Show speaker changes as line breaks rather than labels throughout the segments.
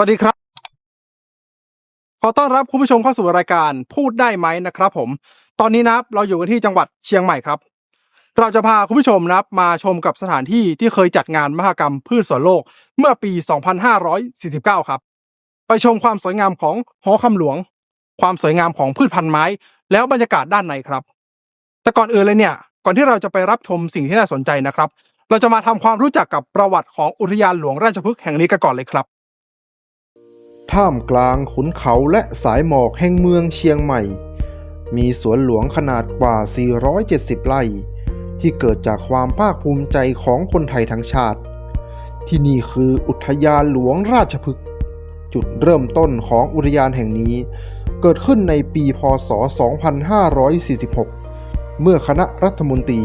วัสดีครับ ขอต้อนรับคุณผู้ชมเข้าสู่รายการพูดได้ไหมนะครับผม ตอนนี้นะครับเราอยู่กันที่จังหวัดเชียงใหม่ครับ เราจะพาคุณผู้ชมนะครับมาชมกับสถานที่ที่เคยจัดงานมหกรรมพืชสวนโลกเมื่อปี 2549 ครับ ไปชมความสวยงามของหอคำหลวง ความสวยงามของพืชพันธุ์ไม้ แล้วบรรยากาศด้านในครับ แต่ก่อนอื่นเลยเนี่ย ก่อนที่เราจะไปรับชมสิ่งที่น่าสนใจนะครับ เราจะมาทำความรู้จักกับประวัติของอุทยานหลวงราชพฤกษ์แห่งนี้กันก่อนเลยครับ
ท่ามกลางขุนเขาและสายหมอกแห่งเมืองเชียงใหม่ มีสวนหลวงขนาดกว่า 470 ไร่ ที่เกิดจากความภาคภูมิใจของคนไทยทั้งชาติ ที่นี่คืออุทยานหลวงราชพฤกษ์จุดเริ่มต้นของอุทยานแห่งนี้ เกิดขึ้นในปีพศ 2546 เมื่อคณะรัฐมนตรี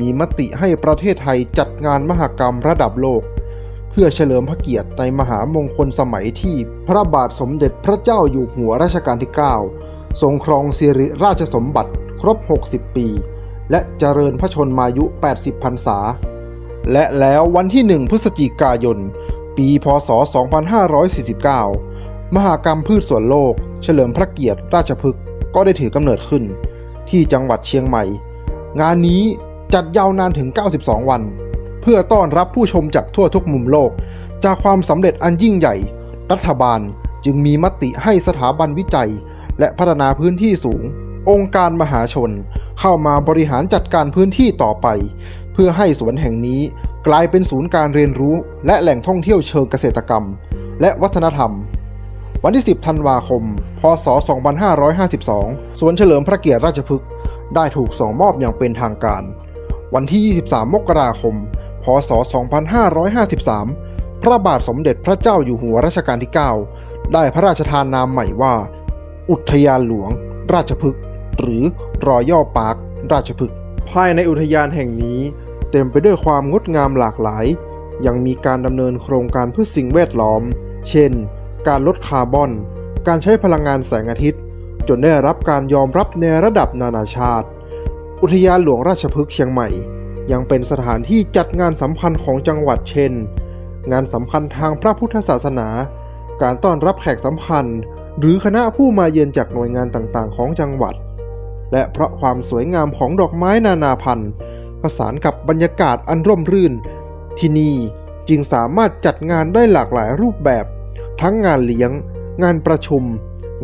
มีมติให้ประเทศไทยจัดงานมหกรรมระดับโลก เพื่อเฉลิมพระเกียรติในมหามงคลสมัยที่พระบาทสมเด็จพระเจ้าอยู่หัวรัชกาลที่ 9 ทรงครองสิริราชสมบัติครบ 60 ปี และเจริญพระชนมายุ 80 พรรษา และแล้ววันที่ 1 พฤศจิกายน ปีพศ 2549 มหากรรมพืชสวนโลก เฉลิมพระเกียรติราชพฤกษ์ก็ได้ถือกำเนิดขึ้น ที่จังหวัดเชียงใหม่ งานนี้จัดยาวนานถึง 92 วัน เพื่อต้อนรับผู้ชมจากทั่วทุกมุมโลก จากความสำเร็จอันยิ่งใหญ่ รัฐบาลจึงมีมติให้สถาบันวิจัย และพัฒนาพื้นที่สูง องค์การมหาชน เข้ามาบริหารจัดการพื้นที่ต่อไป เพื่อให้สวนแห่งนี้กลายเป็นศูนย์การเรียนรู้ และแหล่งท่องเที่ยวเชิงเกษตรกรรม และวัฒนธรรม วันที่ 10 ธันวาคม พศ 2552 สวนเฉลิมพระเกียรติราชพฤกษ์ได้ถูกส่งมอบอย่างเป็นทางการ วันที่ 23 มกราคม พศ 2553 พระบาทสมเด็จพระเจ้าอยู่หัวรัชกาลที่ 9 ได้พระราชทานนามใหม่ว่า อุทยานหลวง ราชพฤกษ์หรือรอยัลปาร์คราชพฤกษ์ภายในอุทยานแห่งนี้ เต็มไปด้วยความงดงามหลากหลาย ยังมีการดำเนินโครงการเพื่อสิ่งแวดล้อม เช่น การลดคาร์บอน การใช้พลังงานแสงอาทิตย์ จนได้รับการยอมรับในระดับนานาชาติ อุทยานหลวงราชพฤกษ์เชียงใหม่ ยังเป็นสถานที่จัดงานสำคัญของจังหวัดเช่น งานสำคัญทางพระพุทธศาสนา การต้อนรับแขกสำคัญ หรือคณะผู้มาเยือนจากหน่วยงานต่างๆ ของจังหวัด และเพราะความสวยงามของดอกไม้นานาพันธุ์ผสานกับบรรยากาศอันร่มรื่น ที่นี่จึงสามารถจัดงานได้หลากหลายรูปแบบ ทั้งงานเลี้ยง งานประชุม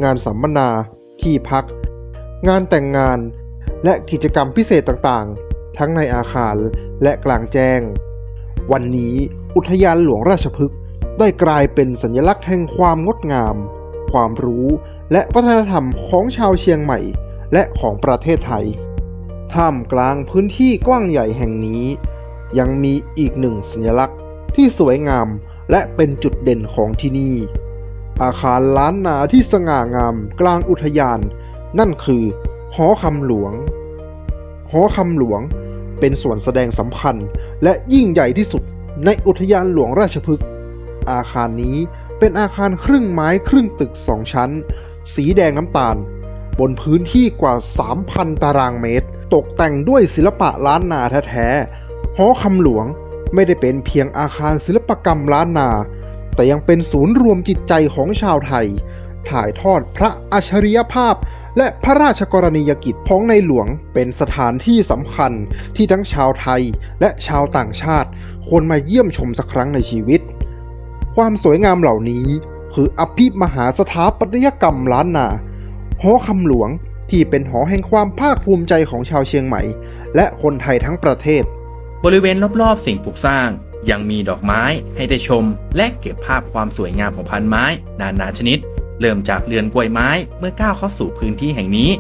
งานสัมมนา ที่พัก งานแต่งงาน และกิจกรรมพิเศษต่างๆ ทั้งในอาคารและกลางแจ้ง วันนี้อุทยานหลวงราชพฤกษ์ได้กลายเป็นสัญลักษณ์แห่งความงดงาม ความรู้และวัฒนธรรมของชาวเชียงใหม่ และของประเทศไทย ท่ามกลางพื้นที่กว้างใหญ่แห่งนี้ ยังมีอีกหนึ่งสัญลักษณ์ที่สวยงามและเป็นจุดเด่นของที่นี่ อาคารล้านนาที่สง่างามกลางอุทยาน นั่นคือหอคำหลวง หอคำหลวง เป็นส่วนแสดงสำคัญ และยิ่งใหญ่ที่สุดในอุทยานหลวงราชพฤกษ์อาคารนี้เป็นอาคารครึ่งไม้ครึ่งตึกสองชั้น สีแดงน้ำตาล บนพื้นที่กว่า 3,000 ตารางเมตร ตกแต่งด้วยศิลปะล้านนาแท้ๆหอคำหลวงไม่ได้เป็นเพียงอาคารศิลปกรรมล้านนา แต่ยังเป็นศูนย์รวมจิตใจของชาวไทย ถ่ายทอดพระอัจฉริยภาพ และพระราชกรณียกิจของในหลวงเป็นสถานที่สำคัญที่ทั้งชาวไทยและชาวต่างชาติควรมาเยี่ยมชมสักครั้งในชีวิต ความสวยงามเหล่านี้คืออภิมหาสถาปัตยกรรมล้านนา หอคำหลวงที่เป็นหอแห่งความภาคภูมิใจของชาวเชียงใหม่ และคนไทยทั้งประเทศ
บริเวณรอบๆ สิ่งปลูกสร้าง ยังมีดอกไม้ให้ได้ชม และเก็บภาพความสวยงามของพันไม้ นานาชนิด เริ่มจากเรือนกล้วยไม้เมื่อก้าวเข้าสู่พื้นที่แห่งนี้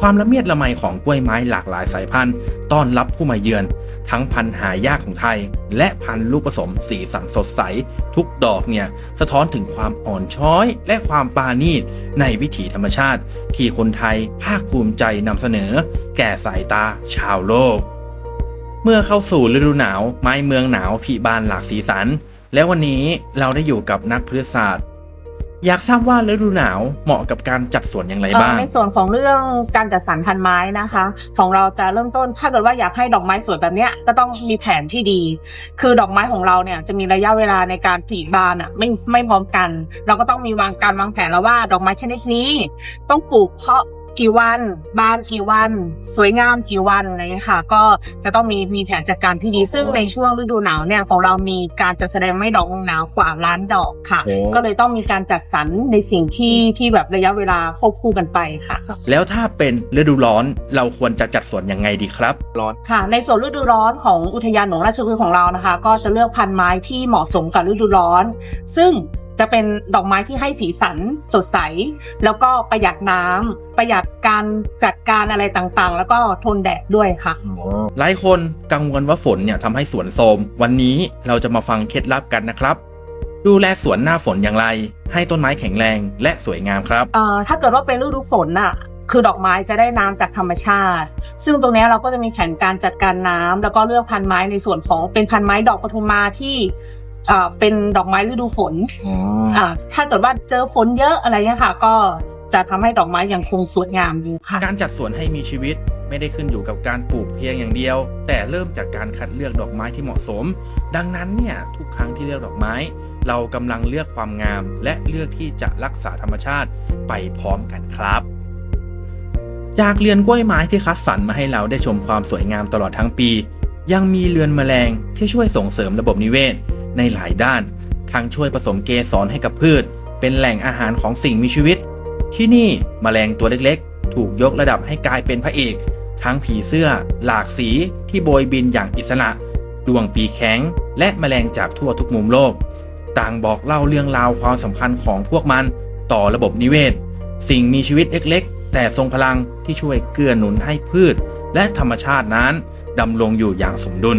ความละเมียดละไมของกล้วยไม้หลากหลายสายพันธุ์ต้อนรับผู้มาเยือน ทั้งพันธุ์หายากของไทย และพันธุ์ลูกผสมสีสันสดใส ทุกดอกเนี่ยสะท้อนถึงความอ่อนช้อย และความปราณีตในวิถีธรรมชาติ ที่คนไทยภาคภูมิใจนำเสนอ แก่สายตาชาวโลก เมื่อเข้าสู่ฤดูหนาวไม้เมืองหนาวผีบานหลากสีสันและวันนี้เราได้อยู่กับนักพฤกษศาสตร์ อยากทราบว่าฤดูหนาวเหมาะกับการจัดสวนอย่างไรบ้าง
ในส่วนของเรื่องการจัดสรรพันไม้นะคะ ของเราจะเริ่มต้นถ้าเกิดว่าอยากให้ดอกไม้สวยแบบเนี้ยก็ต้องมีแผนที่ดี คือดอกไม้ของเราเนี่ยจะมีระยะเวลาในการผลิบานอะไม่ไม่พร้อมกัน เราก็ต้องมีวางการวางแผนแล้วว่าดอกไม้ชนิดนี้ ต้องปลูกเพาะ กี่วันบานกี่วัน สวยงามกี่วันอะไรอย่างเงี้ยค่ะ ก็จะต้องมีมีแผนจัดการที่ดีซึ่งในช่วงฤดูหนาวเนี่ยของเรามีการจัดแสดงไม่ดอกหนาวกว่าล้านดอกค่ะ
โอ้
ก็เลยต้องมีการจัดสรรในสิ่งที่ที่แบบระยะเวลาควบคู่กันไปค่ะ
แล้วถ้าเป็นฤดูร้อนเราควรจะจัดสวนยังไงดีครับ
ค่ะ ในส่วนฤดูร้อนของอุทยานหลวงราชพฤกษ์ของเรานะคะ ก็จะเลือกพันธุ์ไม้ที่เหมาะสมกับฤดูร้อน ซึ่ง จะเป็นดอกไม้ที่ให้สีสันสดใส แล้วก็ประหยัดน้ำประหยัดการจัดการอะไรต่างๆ แล้วก็ทนแดดด้วยค่ะ
หลายคนกังวลว่าฝนเนี่ยทำให้สวนโทรมวันนี้เราจะมาฟังเคล็ดลับกันนะครับดูแลสวนหน้าฝนอย่างไร ให้ต้นไม้แข็งแรงและสวยงามครับ
เอ่อถ้าเกิดว่าเป็นฤดูฝนน่ะ คือดอกไม้จะได้น้ำจากธรรมชาติ ซึ่งตรงเนี้ยเราก็จะมีแผนการจัดการน้ำแล้วก็เลือกพันธุ์ไม้ในส่วนของเป็นพันธุ์ไม้ดอกปทุมมาที่เอ่อเป็นดอกไม้ฤดูฝนอ่าถ้าเกิดว่าเจอฝนเยอะอะไรเงี้ยค่ะ ก็จะทำให้ดอกไม้ยังคงสวยงามอยู่ค่ะ
การจัดสวนให้มีชีวิตไม่ได้ขึ้นอยู่กับการปลูกเพียงอย่างเดียว แต่เริ่มจากการคัดเลือกดอกไม้ที่เหมาะสม ดังนั้นเนี่ยทุกครั้งที่เลือกดอกไม้ เรากำลังเลือกความงาม และเลือกที่จะรักษาธรรมชาติไปพร้อมกันครับ จากเรือนกล้วยไม้ที่คัดสรรมาให้เราได้ชมความสวยงามตลอดทั้งปี ยังมีเรือนแมลงที่ช่วยส่งเสริมระบบนิเวศ ในหลายด้าน ทั้งช่วยผสมเกสรให้กับพืช เป็นแหล่งอาหารของสิ่งมีชีวิต ที่นี่แมลงตัวเล็กๆ ถูกยกระดับให้กลายเป็นพระเอก ทั้งผีเสื้อ หลากสีที่โบยบินอย่างอิสระ ดวงปีแข็ง และแมลงจากทั่วทุกมุมโลก ต่างบอกเล่าเรื่องราวความสำคัญของพวกมัน ต่อระบบนิเวศ สิ่งมีชีวิตเล็กๆ แต่ทรงพลังที่ช่วยเกื้อหนุนให้พืช และธรรมชาตินั้นดำรงอยู่อย่างสมดุล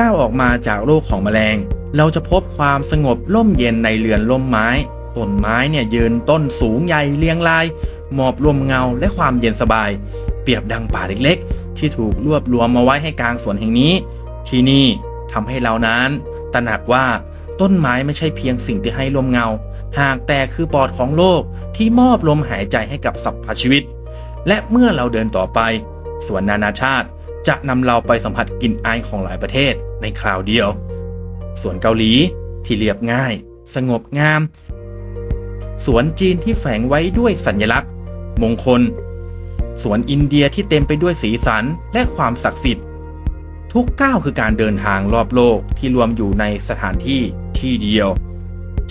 ก้าวออกมาจากโลกของแมลง เราจะพบความสงบร่มเย็นในเรือนร่มไม้ต้นไม้เนี่ยยืนต้นสูงใหญ่เรียงราย หมอบรวมเงาและความเย็นสบาย เปรียบดังป่าเล็กๆ ที่ถูกรวบรวมมาไว้ให้กลางสวนแห่งนี้ ที่นี่ทำให้เรานั้นตระหนักว่าต้นไม้ไม่ใช่เพียงสิ่งที่ให้ลมเงา หากแต่คือปอดของโลกที่มอบลมหายใจให้กับสรรพชีวิต และเมื่อเราเดินต่อไปสวนนานาชาติ จะนำเราไปสัมผัสกลิ่นอายของหลายประเทศในคราวเดียว สวนเกาหลีที่เรียบง่าย สงบงาม สวนจีนที่แฝงไว้ด้วยสัญลักษณ์ มงคล สวนอินเดียที่เต็มไปด้วยสีสันและความศักดิ์สิทธิ์ ทุกก้าวคือการเดินทางรอบโลกที่รวมอยู่ในสถานที่ที่เดียว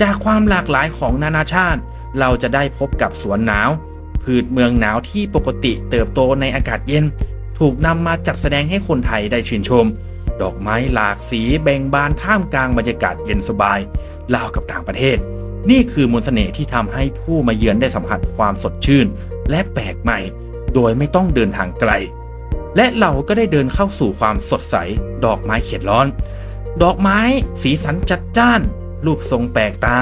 จากความหลากหลายของนานาชาติ เราจะได้พบกับสวนหนาว พืชเมืองหนาวที่ปกติเติบโตในอากาศเย็น ถูกนำมาจัดแสดงให้คนไทยได้ชื่นชม ดอกไม้หลากสีแบ่งบานท่ามกลางบรรยากาศเย็นสบายราวกับต่างประเทศ นี่คือมนต์เสน่ห์ที่ทำให้ผู้มาเยือนได้สัมผัสความสดชื่น และแปลกใหม่ โดยไม่ต้องเดินทางไกล และเราก็ได้เดินเข้าสู่ความสดใส ดอกไม้เขียดร้อน ดอกไม้สีสันจัดจ้าน รูปทรงแปลกตา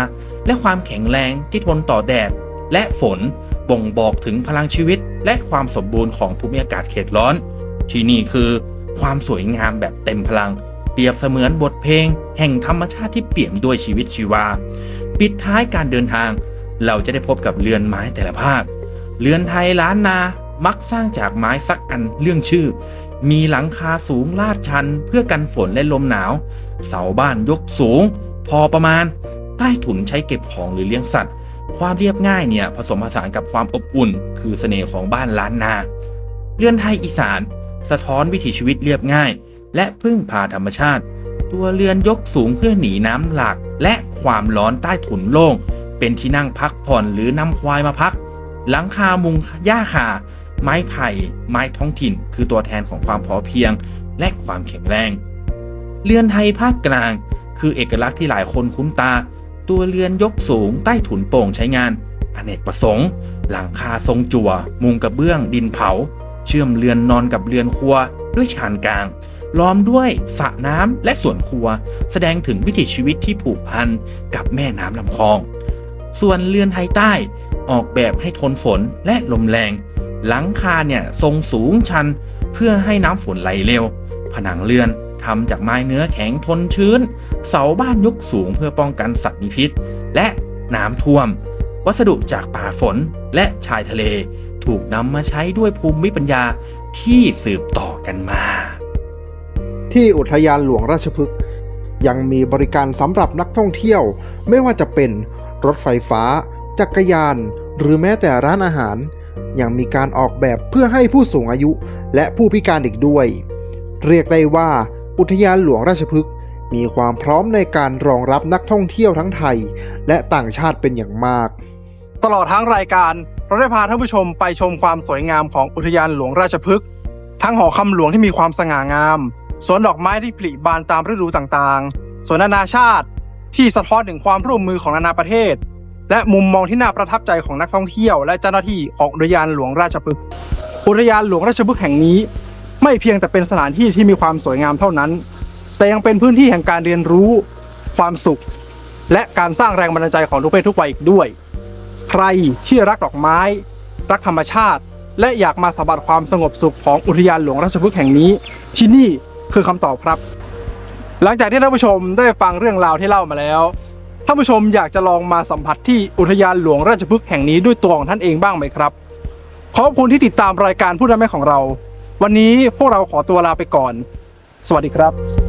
และความแข็งแรงที่ทนต่อแดด และฝนบ่งบอกถึงพลังชีวิต และความสมบูรณ์ของภูมิอากาศเขตร้อน ที่นี่คือ ความสวยงามแบบเต็มพลัง เปรียบเสมือนบทเพลง แห่งธรรมชาติที่เปี่ยมด้วยชีวิตชีวา ปิดท้ายการเดินทาง เราจะได้พบกับเรือนไม้แต่ละภาค เรือนไทยล้านนามักสร้างจากไม้สักอันเรื่องชื่อ มีหลังคาสูงลาดชันเพื่อกันฝนและลมหนาว เสาบ้านยกสูง พอประมาณ ใต้ถุนใช้เก็บของหรือเลี้ยงสัตว์ ความเรียบง่ายเนี่ยผสมผสานกับความอบอุ่น คือเสน่ห์ของบ้านล้านนา เรือนไทยอีสาน สะท้อนวิถีชีวิตเรียบง่าย และพึ่งพาธรรมชาติ ตัวเรือนยกสูงเพื่อหนีน้ำหลาก และความร้อนใต้ถุนโล่ง เป็นที่นั่งพักผ่อนหรือนำควายมาพัก หลังคามุงหญ้าคาไม้ไผ่ ไม้ท้องถิ่น คือตัวแทนของความพอเพียง และความแข็งแรง เรือนไทยภาคกลาง คือเอกลักษณ์ที่หลายคนคุ้นตา ตัวเรือนยกสูงใต้ถุนโป่งใช้งานอเนกประสงค์ หลังคาทรงจั่ว มุงกระเบื้องดินเผา เชื่อมเรือนนอนกับเรือนครัวด้วยชานกลาง ล้อมด้วยสระน้ำและสวนครัว แสดงถึงวิถีชีวิตที่ผูกพันกับแม่น้ำลำคลอง ส่วนเรือนไทยใต้ออกแบบให้ทนฝนและลมแรง หลังคาเนี่ยทรงสูงชันเพื่อให้น้ำฝนไหลเร็ว ผนังเรือนทำจากไม้เนื้อแข็งทนชื้น เสาบ้านยกสูงเพื่อป้องกันสัตว์มีพิษ และน้ำท่วม วัสดุจากป่าฝนและชายทะเล ถูกนำมาใช้ด้วยภูมิปัญญาที่สืบต่อกันมา
ที่อุทยานหลวงราชพฤกษ์ยังมีบริการสำหรับนักท่องเที่ยว ไม่ว่าจะเป็นรถไฟฟ้า จักรยาน หรือแม้แต่ร้านอาหาร ยังมีการออกแบบเพื่อให้ผู้สูงอายุและผู้พิการอีกด้วย เรียกได้ว่า อุทยานหลวงราชพฤกษ์มีความพร้อมในการรองรับนักท่องเที่ยวทั้งไทย และต่างชาติเป็นอย่างมาก
ตลอดทั้งรายการ เราได้พาท่านผู้ชมไปชมความสวยงามของอุทยานหลวงราชพฤกษ์ทั้งหอคำหลวงที่มีความสง่างาม สวนดอกไม้ที่ผลิบานตามฤดูต่างๆ สวนนานาชาติที่สะท้อนถึงความร่วมมือของนานาประเทศ และมุมมองที่น่าประทับใจของนักท่องเที่ยว และเจ้าหน้าที่ของอุทยานหลวงราชพฤกษ์อุทยานหลวงราชพฤกษ์แห่งนี้ ไม่เพียงแต่เป็นสถานที่ที่มีความสวยงามเท่านั้น แต่ยังเป็นพื้นที่แห่งการเรียนรู้ ความสุข และการสร้างแรงบันดาลใจของทุกเพศทุกวัยอีกด้วย ใครที่รักดอกไม้ รักธรรมชาติ และอยากมาสัมผัสความสงบสุขของอุทยานหลวงราชพฤกษ์แห่งนี้ ที่นี่คือคำตอบครับ หลังจากที่ท่านผู้ชมได้ฟังเรื่องราวที่เล่ามาแล้วท่านผู้ชมอยากจะลองมาสัมผัสที่อุทยานหลวงราชพฤกษ์แห่งนี้ด้วยตัวของท่านเองบ้างไหมครับ ขอบคุณที่ติดตามรายการพูดได้ไหมของเรา วันนี้พวกเราขอตัวลาไปก่อน สวัสดีครับ